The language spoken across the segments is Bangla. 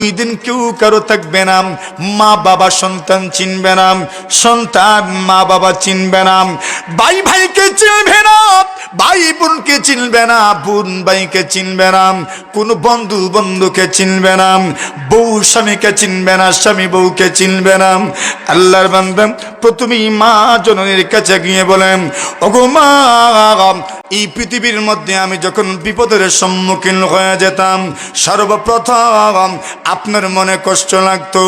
দিন কেউ কারও থাকবে না। মা বাবা সন্তান চিনবে না। সন্তান মা বাবা চিনবে না। ভাই ভাইকে চিনবে না। ভাই বোনকে চিনবে না। বোন ভাইকে চিনবে না। কোন বন্ধু বন্ধুকে চিনবে না। বউ স্বামীকে চিনবে না। স্বামী বউকে চিনবে না। আল্লাহর বান্দা প্রথমেই মা জননীর কাছে গিয়ে বলেন, ওগো মা, এই পৃথিবীর মধ্যে আমি যখন বিপদের সম্মুখীন হয়ে যেতাম, সর্বপ্রথম আপনার মনে কষ্ট লাগতো।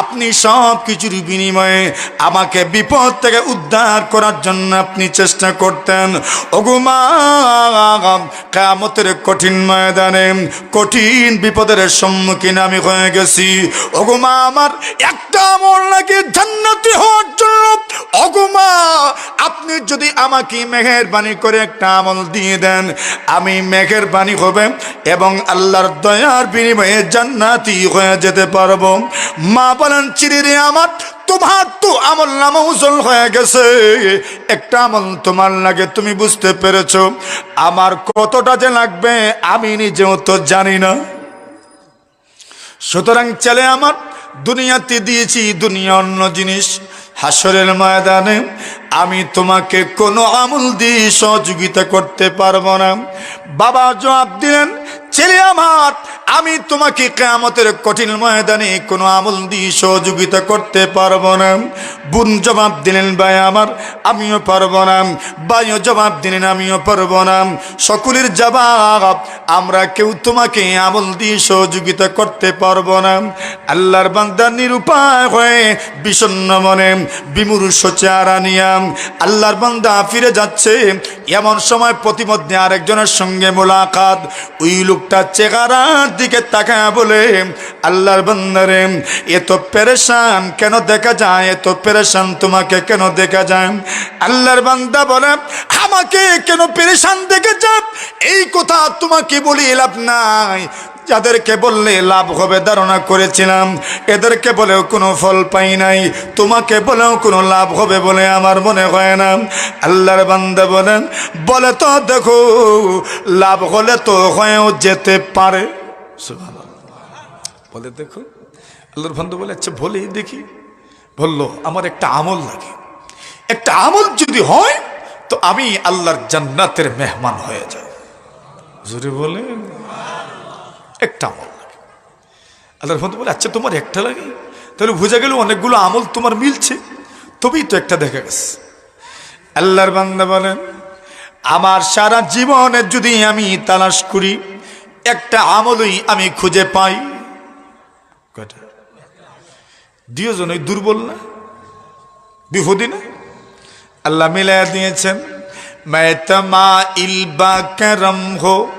আপনি সব কিছুর বিনিময়ে আমাকে বিপদ থেকে উদ্ধার করার জন্য আপনি চেষ্টা করতেন। ওগুমা কামতের কঠিন ময়দানে, কঠিন বিপদের সম্মুখীন আমি হয়ে গেছি। ওগুমা আমার একটা আমল নাকি জান্নাতি হওয়ার জন্য। অগুমা আপনি যদি আমাকে মেঘের বাণী করে একটা আমল দিয়ে দেন, আমি মেঘের বাণী হবে এবং আল্লাহর দয়ার বিনিময়ে জান্নাতি হয়ে যেতে পারব। মা বলেন, চিরিরে আমার, তোমার তো আমল নামা উজল হয়ে গেছে। একটা আমল তোমার লাগে, তুমি বুঝতে পেরেছ। আমার কতটা যে লাগবে, আমি নিজেও তো জানি না। সুতরাং ছেলে আমার, দুনিয়াতে দিয়েছি, দুনিয়া অন্য জিনিস। হাসরের ময়দানে আমি তোমাকে কোনো আমল দিয়ে সহযোগিতা করতে পারব না। বাবা জবাব দিলেন ছেলে আমার, আমি তোমাকে কেয়ামতের কঠিন ময়দানে কোনো আমল দিয়ে সহযোগিতা করতে পারব না। বোন জবাব দিলেন, ভাই আমার, আমিও পারব না। ভাইও জবাব দিলেন, আমিও পারব না। সকলের জবাব, আমরা কেউ তোমাকে আমল দিয়ে সহযোগিতা করতে পারব না। আল্লাহর বান্দা নিরুপায় হয়ে বিষণ্ণ মনে বিমূর্ষ চেহারা নিয়াম আল্লাহর বান্দা ফিরে যাচ্ছে। এমন সময় প্রতিমধ্যে আরেকজনের সঙ্গে মোলাকাত। ওই লোকটা চেহারার দিকে তাকায় বলে, আল্লাহর বান্দারে এত পেরেশান, কেন দেখা যায়? এত পেরেশান, তোমাকে কেন দেখা যায়? আল্লাহর বান্দা বলে, আমাকে কেন পেরেশান দেখে যাব এই কথা তোমাকে বলি লাভ নাই। যাদেরকে বললে লাভ হবে ধারণা করেছিলাম, এদেরকে বলেও কোনো ফল পাই নাই। তোমাকে বলেও কোনো লাভ হবে বলে আমার মনে হয় না। আল্লাহর বান্দা বলেন, বলে তো দেখো, লাভ হলে তো হয়েও যেতে পারে। বলে দেখো, আল্লাহর বান্দা বলে আচ্ছা বলেই দেখি। বলল, আমার একটা আমল লাগে। একটা আমল যদি হয়, তো আমি আল্লাহর জান্নাতের মেহমান হয়ে যাব। জোরে বলেন। একটা আমল লাগে। আল্লাহর বন্ধু বলে আচ্ছা তোমার একটা লাগে? তাহলে বোঝা গেল অনেকগুলো আমল তোমার মিলছে। তবেই তো একটা দেখা গেছে। আল্লাহর বান্দা বলেন, আমার সারা জীবনে যদি আমি তালাশ করি, একটা আমলই আমি খুঁজে পাই। কয়টা? ওই দুর্বল না? বিহুদি আল্লাহ মিলাই দিয়েছেন মেতমা ইলবা করম হো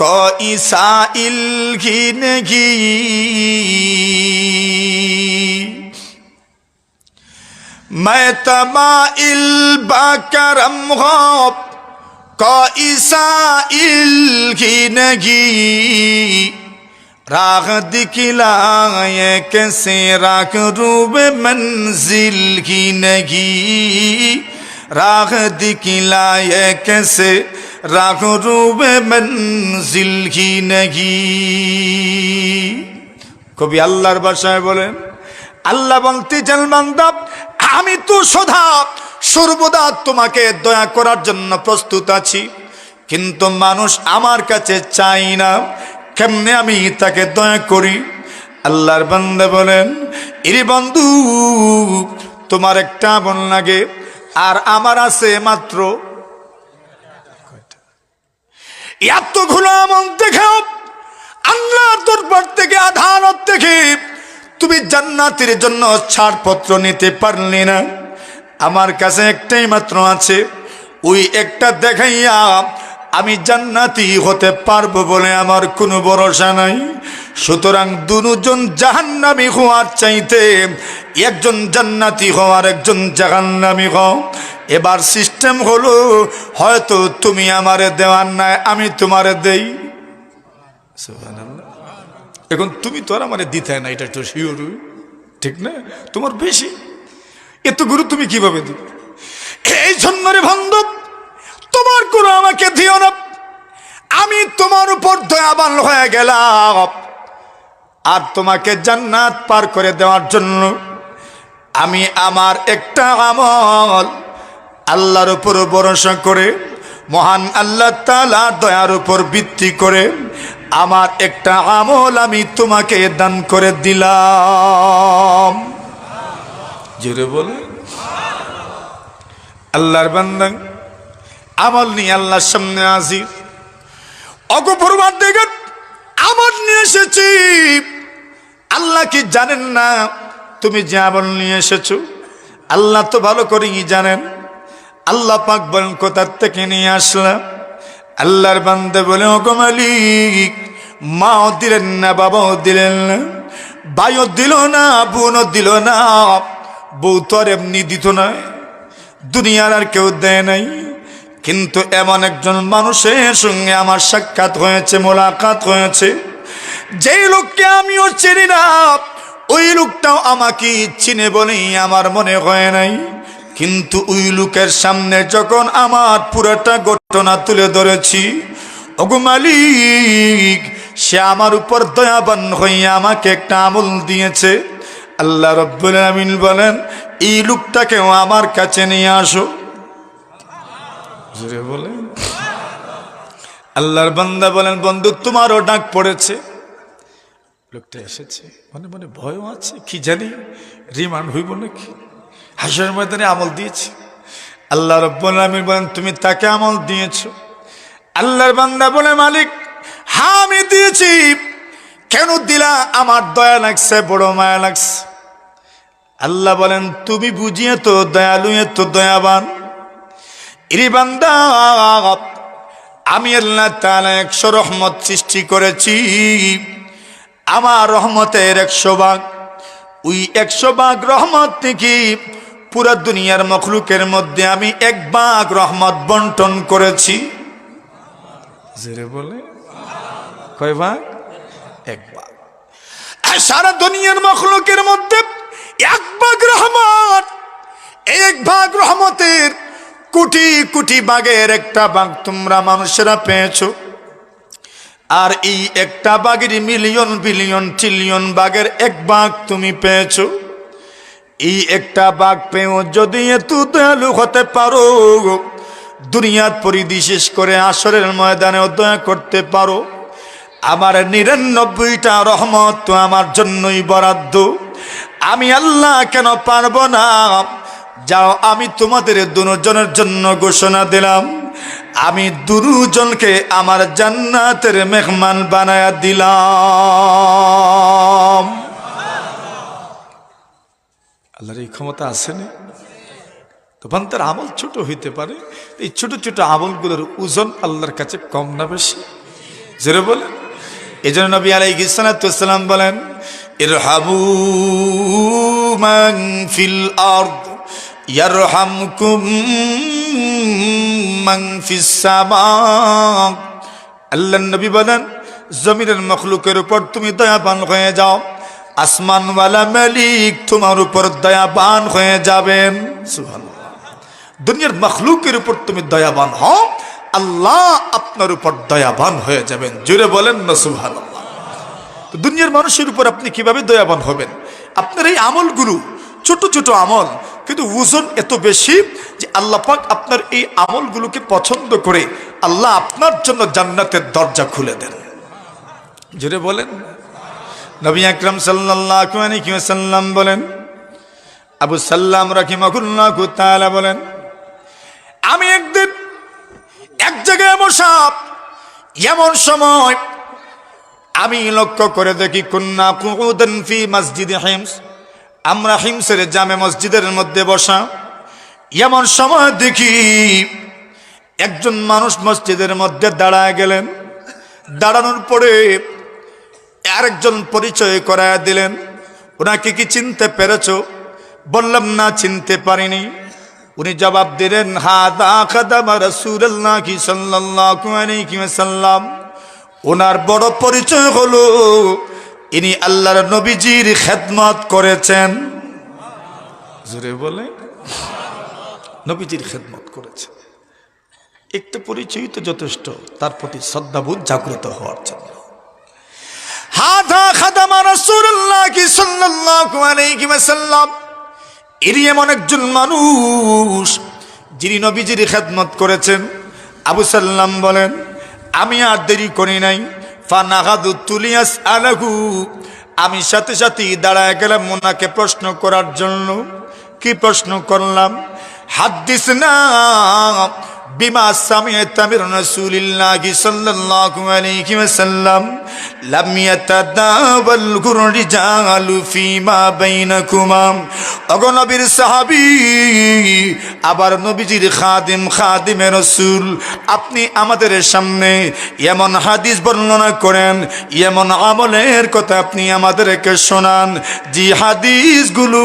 हो कोई साइल ही नहीं मैं तमाइल बा करम हो कोई साइल ही नहीं राह दिखलाए कैसे राख रूब मंजिल की नहीं راہ روب منزل কবি আল্লাহর বাসায় বলেন, আল্লাহ বলতে চান বান্ধব আমি তো সোধা সর্বদা তোমাকে দয়া করার জন্য প্রস্তুত আছি। কিন্তু মানুষ আমার কাছে চাই না, কেমনে আমি তাকে দয়া করি? আল্লাহর বন্ধে বলেন, ইরে বন্ধু, তোমার একটা বন লাগে, আর আমার আছে মাত্র এতগুলো আমল দেখেও আল্লাহ দরবার থেকে আধানত থেকে তুমি জান্নাতের জন্য ছাড়পত্র নিতে পারলি না। আমার কাছে একটাই মাত্র আছে, ওই একটা দেখাইয়া আমি জান্নাতি হতে পারব বলে আমার কোনো ভরসা নাই। সুতরাং দুজন জাহান্নামি হওয়ার চাইতে একজন জান্নাতি হওয়ার একজন জাহান্নামি হও। এবার সিস্টেম হলো, হয়তো তুমি আমারে দেওয়ার নাই আমি তোমারে দেই। এখন তুমি তো আর আমার দিতে না এটা তো শিওর ঠিক না? তোমার বেশি। এত গুরু তুমি কীভাবে দিবে? এই জন্য রে বান্ধব, তোমার গুরু আমাকে দিও না। আমি তোমার উপর দয়াবান হয়ে গেলাম। আর তোমাকে জান্নাত পার করে দেওয়ার জন্য আমি আমার একটা আমল আল্লাহর উপর ভরসা করে, মহান আল্লাহ তালার দয়ার উপর ভিত্তি করে আমার একটা আমল আমি তোমাকে দান করে দিলাম। জোরে বলে আল্লাহর বান্দান আমল নিয়ে আল্লাহর সামনে হাজির। অগপরবার দেখেন আমল নিয়ে এসেছি। আল্লাহ কি জানেন না? তুমি যে আমল নিয়ে এসেছ, আল্লাহ তো ভালো করেই জানেন। আল্লাহ পাক বলেন, কোথার থেকে নিয়ে আসলাম? আল্লাহর বান্দে বলে, ওগো মালিক, মাও দিলেন না, বাবাও দিলেন না, ভাইও দিল না, বোনও দিল না, বউ তো আর এমনি দিত না, দুনিয়ার আর কেউ দেয় নাই। কিন্তু এমন একজন মানুষের সঙ্গে আমার সাক্ষাৎ হয়েছে, মোলাকাত হয়েছে। যেই লোককে আমিও চিনি না, ওই লোকটাও আমাকে চিনে বলেই আমার মনে হয় নাই। কিন্তু ওই লোকের সামনে যখন আমার পুরোটা ঘটনা তুলে ধরেছি, ওগো মালিক, সে আমার উপর দয়াবান হয়ে আমাকে একটা আমল দিয়েছে। আল্লাহ রব্বুল আমিন বলেন, এই লোকটাকেও আমার কাছে নিয়ে আসো। বলেন। আল্লাহর বান্দা বলেন, বন্ধু, তোমারও ডাক পড়েছে। লোকটা এসেছে, মনে মনে ভয়ও আছে, কি জানি, রিমান্ড হইব নাকি? হাসের ময়দানে আমল দিয়েছে। আল্লাহ রব্বুল বলেন, তুমি তাকে আমল দিয়েছ। আল্লাহর বান্দা বলে, মালিক হ্যাঁ আমি দিয়েছি। কেন দিলা? আমার দয়া লাগছে, বড় মায়া লাগছে। আল্লাহ বলেন, তুমি বুঝিয়ে তো দয়ালু তো, দয়াবান। ইরি বান্দা, আমি আল্লাহ তাআলা একশো রহমত সৃষ্টি করেছি। আমার রহমতের একশো ভাগ। ওই একশো ভাগ রহমত থেকে পুরা দুনিয়ার মখলুকের মধ্যে আমি এক ভাগ রহমত বন্টন করেছি। বলে। কয় ভাগ এক আর সারা দুনিয়ার মখলুকের মধ্যে এক ভাগ রহমত, এক ভাগ রহমতের কোটি কোটি বাগের একটা বাঘ তোমরা মানুষেরা পেয়েছ। আর এই একটা বাঘের মিলিয়ন বিলিয়ন ট্রিলিয়ন বাঘের এক বাঘ তুমি পেয়েছ। এই একটা বাঘ পেয়েও যদি এত দয়ালু হতে পারো দুনিয়ার পরিধি শেষ করে আসরের ময়দানেও দয়া করতে পারো। আমার নিরানব্বইটা রহমত তো আমার জন্যই বরাদ্দ। আমি আল্লাহ কেন পারব না? যাও, আমি তোমাদের দুজনের জন্য ঘোষণা দিলাম। আমি দুজনকে আমার জান্নাতের মেহমান বানায়া দিলাম। আল্লাহর এই ক্ষমতা আসেনি তখন তার আমল ছোট হইতে পারে, এই ছোট ছোট আমলগুলোর ওজন আল্লাহর কাছে কম না বেশি। জেরে বলে এই জন্য নবী আলাই গিসালাম বলেন, ইরহাবু হাবু ফিল আল্লাহ নবী বলেন, জমিনের মখলুকের উপর তুমি দয়াবান হয়ে যাও। আসমানওয়ালা মালিক তোমার উপর দয়াবান হয়ে যাবেন। দুনিয়ার মখলুকের উপর তুমি দয়াবান হও, আল্লাহ আপনার উপর দয়াবান হয়ে যাবেন। জুড়ে বলেন না সুহান দুনিয়ার মানুষের উপর আপনি কীভাবে দয়াবান হবেন? আপনার এই আমলগুলো ছোট ছোট আমল, কিন্তু ওজন এত বেশি যে আল্লাহ পাক আপনার এই আমলগুলোকে পছন্দ করে আল্লাহ আপনার জন্য জান্নাতের দরজা খুলে দেন। জুড়ে বলেন নবী আকরাম ওয়াসাল্লাম বলেন, আবু সাল্লাম রাহিমাহুল্লাহ তাআলা বলেন, আমি একদিন এক জায়গায় বসা এমন সময় আমি লক্ষ্য করে দেখি কন্যা কুদন ফি মসজিদে হিমস, আমরা হিমসের জামে মসজিদের মধ্যে বসা, এমন সময় দেখি একজন মানুষ মসজিদের মধ্যে দাঁড়ায় গেলেন। দাঁড়ানোর পরে আরেকজন পরিচয় করায় দিলেন। ওনাকে কি চিনতে পেরেছ? বললাম, না, চিনতে পারিনি। উনি জবাব দিলেন আলাইহি ওনার বড় পরিচয় হলো, ইনি আল্লাহর নবীজির খেদমত করেছেন। জোরে বলে নবীজির খেদমত করেছেন। একটু পরিচয় তো যথেষ্ট, তার প্রতি শ্রদ্ধাবোধ জাগ্রত হওয়ার জন্য। হাদা খাদামা রাসূলুল্লাহ সাল্লাল্লাহু আলাইহি ওয়াসাল্লাম। এরই এমন একজন মানুষ, যিনি নবীজির খেদমত করেছেন। আবু সাল্লাম বলেন, আমি আর দেরি করি নাই। ফানাগাদু তুলিয়াস আলাহু আমি সাথে সাথে দাঁড়ায় গেলাম ওনাকে প্রশ্ন করার জন্য। কি প্রশ্ন করলাম? হাদিস না। বিমা ফিমা আবার নবীজির খাদিম, খাদিমে রাসূল, আপনি আমাদের সামনে এমন হাদিস বর্ণনা করেন, এমন আমলের কথা আপনি আমাদেরকে শোনান, যে হাদিসগুলো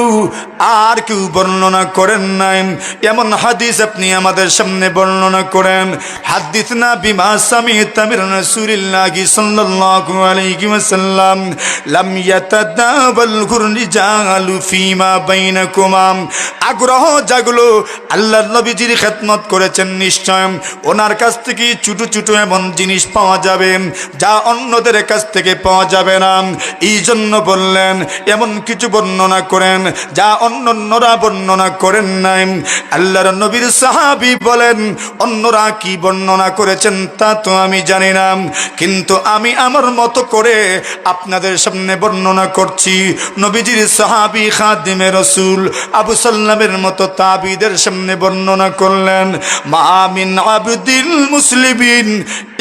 আর কেউ বর্ণনা করেন নাই। এমন হাদিস আপনি আমাদের সামনে বর্ণনা করেন, হাদিস না বিমা সামি তামির রাসূলিল্লাহি সাল্লাল্লাহু আলাইহি ওয়াসাল্লাম, লাম ইয়াতাদাবাল রিজালু ফিমা বাইনাকুমা আগ্রহ জাগলো আল্লাহর নবীজির খেদমত করেছেন নিশ্চয় ওনার কাছ থেকে ছোট ছোট এমন জিনিস পাওয়া যাবে, যা অন্যদের কাছ থেকে পাওয়া যাবে না এই জন্য বললেন, এমন কিছু বর্ণনা করেন, যা অন্যরা বর্ণনা করেন নাই আল্লাহর নবীর সাহাবি বলেন অন্যরা কি বর্ণনা করেছেন তা তো আমি জানি না কিন্তু আমি আমার মতো করে আপনাদের সামনে বর্ণনা করছি নবীজির সাহাবি খাদিমে রসুল আবু সাল্লামের মতো তাবিদের সামনে বর্ণনা করলেন মামিন আবদিল মুসলিমিন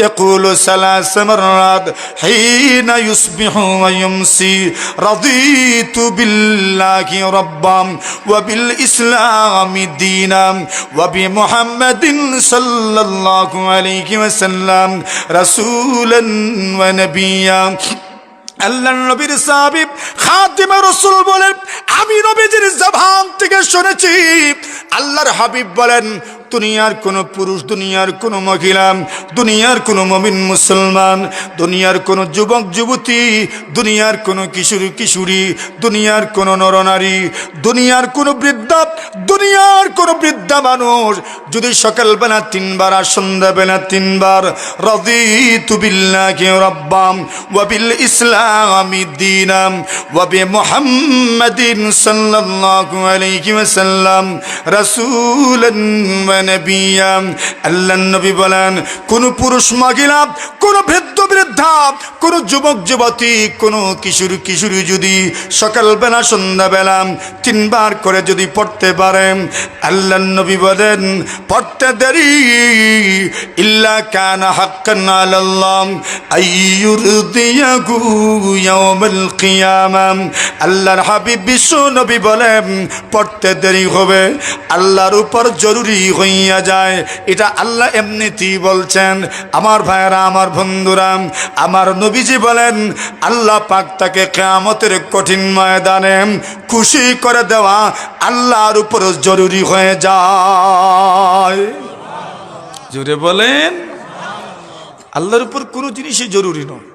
يقول ثلاث مرات حين يصبح ويمسي رضيت بالله ربا وبالإسلام دينا وبمحمد সাল্লাল্লাহু আলাইহি ওয়াসাল্লাম, রাসূলান ওয়া নবিয়্যা আল্লাহ নবীর সাহাবিব খাতিমা রসুল বলেন, আমি নবীজির জবান থেকে শুনেছি, আল্লাহর হাবিব বলেন, দুনিয়ার কোনো পুরুষ, দুনিয়ার কোনো মহিলা, দুনিয়ার কোনো মমিন মুসলমান, দুনিয়ার কোনো যুবক, যুবতী, দুনিয়ার কোনো কিশোর, কিশোরী, দুনিয়ার কোনো নরনারী, দুনিয়ার কোনো বৃদ্ধা দুনিয়ার কোনো বৃদ্ধা মানুষ যদি সকালবেলা তিনবার আর সন্ধ্যাবেলা তিনবার রদি তুবিল্লাকে রব্বাম ওয়াবিল ইসলামি দিনাম ওয়াবি মুহাম্মাদিন সাল্লাল্লাহু আলাইহি ওয়া নবিয়্যা আল্লাহর নবী বলেন, কোন পুরুষ মহিলা, কোন বৃদ্ধ বৃদ্ধা, কোন যুবক যুবতী, কোন কিশোর কিশোরী যদি সকালবেলা সন্ধ্যাবেলা তিনবার করে যদি পড়তে পারেন। আল্লাহ নবী বলেন পড়তে দেরি। ইল্লা কানা হাক্কান আলাল্লাহ। আইয়ুরদিয়াহু ইয়াউমাল কিয়ামা। আল্লাহর হাবিব বিশ্ব নবী বলেন, পড়তে দেরি হবে, আল্লাহর উপর জরুরি হইয়া যায়। এটা আল্লাহ এমনিতেই বলছেন। আমার ভাইয়েরা, আমার বন্ধুরা, আমার নবীজি বলেন, আল্লাহ পাক তাকে কেয়ামতের কঠিন ময়দানে খুশি করে দেওয়া আল্লাহর উপর জরুরি হয়ে যায়। জোরে বলেন, আল্লাহর উপর কোনো জিনিসই জরুরি নয়।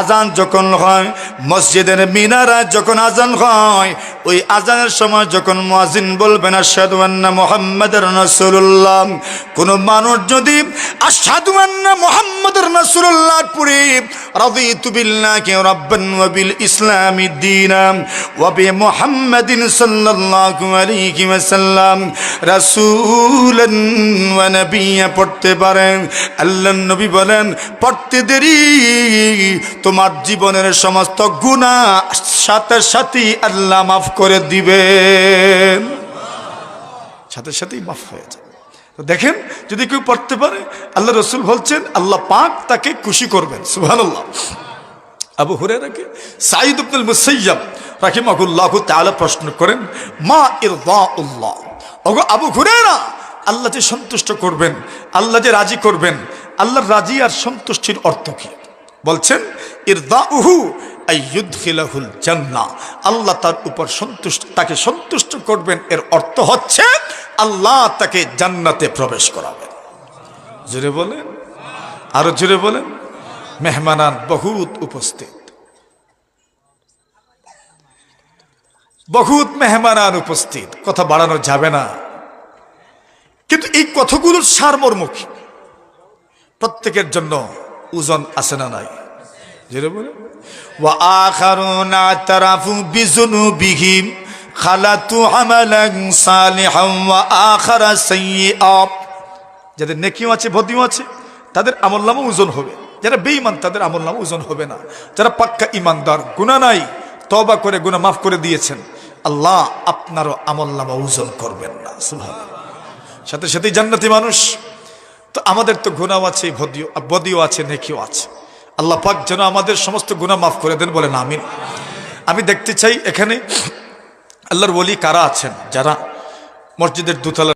আজান যখন হয়, মসজিদের মিনারা যখন আজান হয়, ওই আজানের সময় যখন মুয়াজিন বলবেন আশহাদু আন্না মুহাম্মাদার রাসূলুল্লাহ কোন মানুষ যদি, আশহাদু আন্না মুহাম্মাদার রাসূলুল্লাহ পড়ে, রাদিতু বিল্লাহি রাব্বান ওয়া বিল ইসলামি দীনাম ওয়া বি মুহাম্মাদিন সাল্লাল্লাহু আলাইহি ওয়াসাল্লাম রাসূলান ওয়া নাবিয়্যা পড়তে পারেন। আল্লাহ নবী বলেন, পড়তে দেরি তোমার জীবনের সমস্ত গুণা সাথে সাথে আল্লাহ মাফ করে দিবেন। সাথে সাথেই মাফ হয়ে যাবে। তো দেখেন, যদি কেউ পড়তে পারে, আল্লাহ রসুল বলছেন, আল্লাহ পাক তাকে খুশি করবেন। সুহান আবু হুরেরাকে সাইদ আব্দুল মুসাইয়াব রাহিমাহুল্লাহ তাআলা প্রশ্ন করেন, মা ইরদাউল্লাহ। ওগো আবু হুরেরা আল্লাহ যে সন্তুষ্ট করবেন, আল্লাহ যে রাজি করবেন, আল্লাহর রাজি আর সন্তুষ্টির অর্থ কি? বলছেন, ইরদাউহু আইয়ুদখিলাহুল জান্নাহ আল্লাহ তার উপর সন্তুষ্ট, তাকে সন্তুষ্ট করবেন। এর অর্থ হচ্ছে, আল্লাহ তাকে জান্নাতে প্রবেশ করাবেন। জোরে বলেন, আরও জোরে বলেন। মেহমানান বহুত উপস্থিত। বহুত মেহমানান উপস্থিত। কথা বাড়ানো যাবে না। কিন্তু এই কথাগুলোর সারমর্মুখী প্রত্যেকের জন্য ওজন আছে না নাই? যেটা বলে। ওয়া আখারুনা তারাফু বিজুনুবিহিম খালাতু হামালান সালিহাম ওয়া আখারা সাইয়্যা যাদের নেকিও আছে, বদিও আছে, তাদের আমল আমলনামা ওজন হবে। যারা বেঈমান, তাদের আমলনামা ওজন হবে না। যারা পাক্কা ইমানদার গুনাহ নাই তবা করে গুণা মাফ করে দিয়েছেন, আল্লাহ আপনারও আমলনামা ওজন করবেন না। সুবহানাল্লাহ। সাথে সাথেই জান্নাতি মানুষ। তো আমাদের তো গুণাও আছে, বদিও বদিও আছে, নেকিও আছে। আল্লাহ পাক যেন আমাদের সমস্ত গুণা মাফ করে দেন বলেন, আমিন। আমি দেখতে চাই এখানে আল্লাহর বলি কারা আছেন? যারা মসজিদের দুতলা